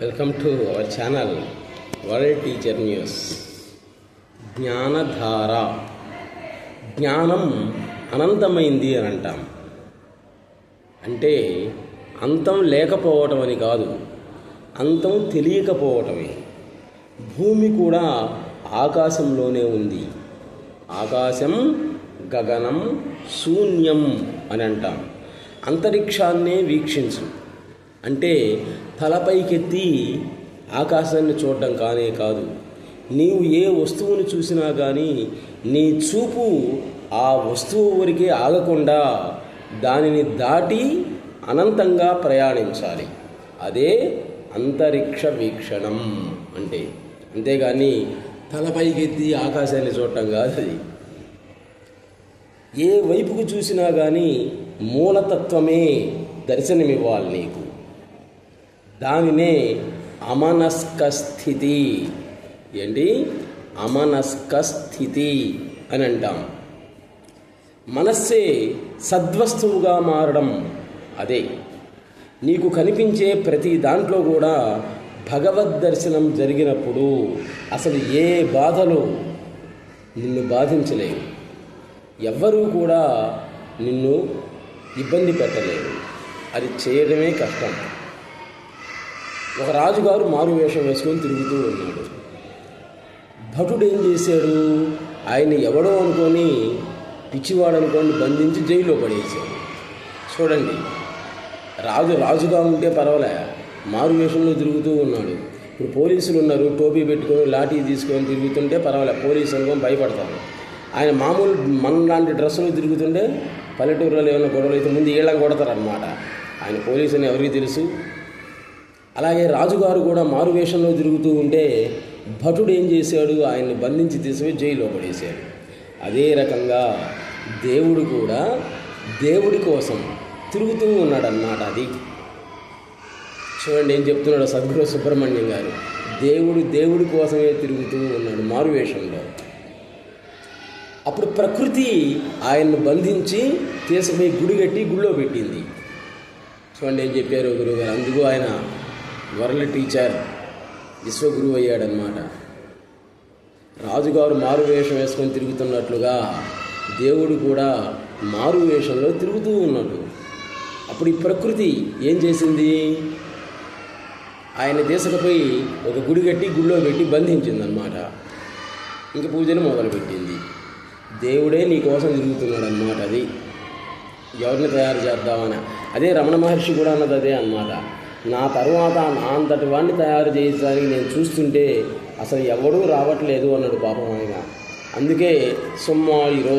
Welcome to our channel world teacher news Gnanadhara జ్ఞానం అనంతమైంది అని అంటాం. అంటే అంతం లేకపోవటం అని కాదు అంతం తెలియకపోవటమే. భూమి కూడా ఆకాశంలోనే ఉంది. ఆకాశం గగనం శూన్యం అని అంటాం. అంతరిక్షాన్నే వీక్షించు. అంటే తలపైకెత్తి ఆకాశాన్ని చూడడం కానే కాదు. నీవు ఏ వస్తువును చూసినా కానీ నీ చూపు ఆ వస్తువు వరకే ఆగకుండా దానిని దాటి అనంతంగా ప్రయాణించాలి. అదే అంతరిక్ష వీక్షణం అంటే. అంతేగాని తలపైకెత్తి ఆకాశాన్ని చూడటం కాదు అది. ఏ వైపుకు చూసినా కానీ మూలతత్వమే దర్శనమివ్వాలి నీకు. దానినే అమనస్క స్థితి ఏంటి? అమనస్క స్థితి అని అంటాం. మనస్సే సద్వస్తువుగా మారడం అదే. నీకు కనిపించే ప్రతి దాంట్లో కూడా భగవద్ దర్శనం జరిగినప్పుడు అసలు ఏ బాధలు నిన్ను బాధించలేవు. ఎవ్వరూ కూడా నిన్ను ఇబ్బంది పెట్టలేరు. అది చేయడమే కష్టం. ఒక రాజుగారు మారు వేషం వేసుకొని తిరుగుతూ ఉన్నాడు. భటుడు ఏం చేశాడు? ఆయన ఎవడో అనుకొని పిచ్చివాడు అనుకొని బంధించి జైల్లో పడేసాడు చూడండి రాజు రాజుగా ఉంటే పర్వాలే మారు వేషంలో తిరుగుతూ ఉన్నాడు. ఇప్పుడు పోలీసులు ఉన్నారు టోపీ పెట్టుకొని లాఠీ తీసుకొని తిరుగుతుంటే పర్వాలే పోలీసు అనుకొని భయపడతారు. ఆయన మామూలు మన లాంటి డ్రెస్సులు తిరుగుతుంటే పల్లెటూరులో ఏమైనా గొడవలు అయితే ముందు ఏళ్ళని కొడతారనమాట ఆయన పోలీసు అని ఎవరికి తెలుసు? అలాగే రాజుగారు కూడా మారు వేషంలో తిరుగుతూ ఉంటే భటుడు ఏం చేశాడు? ఆయన్ని బంధించి తీసుకుని జైల్లో పడేశాడు. అదే రకంగా దేవుడు కూడా దేవుడి కోసం తిరుగుతూ ఉన్నాడన్నమాట అది. చూడండి ఏం చెప్తున్నాడు సద్గురు సుబ్రహ్మణ్యం గారు. దేవుడు దేవుడి కోసమే తిరుగుతూ ఉన్నాడు మారు వేషంలో. అప్పుడు ప్రకృతి ఆయన్ను బంధించి తీసుకుపోయి గుడి కట్టి గుడిలో పెట్టింది. చూడండి ఏం చెప్పారు గురువుగారు? అందుకు ఆయన వరల్డ్ టీచర్ విశ్వగురువు అయ్యాడనమాట రాజుగారు మారు వేషం వేసుకొని తిరుగుతున్నట్లుగా దేవుడు కూడా మారు వేషంలో తిరుగుతూ ఉన్నాడు అప్పుడు ఈ ప్రకృతి ఏం చేసింది? ఆయన తీసుకుపోయి ఒక గుడి కట్టి గుడిలో పెట్టి బంధించిందనమాట ఇంక పూజను మొదలుపెట్టింది. దేవుడే నీ కోసం తిరుగుతున్నాడు అనమాట అది. ఎవరిని తయారు చేద్దామని. అదే రమణ మహర్షి కూడా అన్నది అదే అనమాట నా తర్వాత నా అంతటి వాడిని తయారు చేసేసరికి నేను చూస్తుంటే అసలు ఎవడూ రావట్లేదు అన్నాడు పాపం ఆయన. అందుకే సుమ్మా ఈరోజు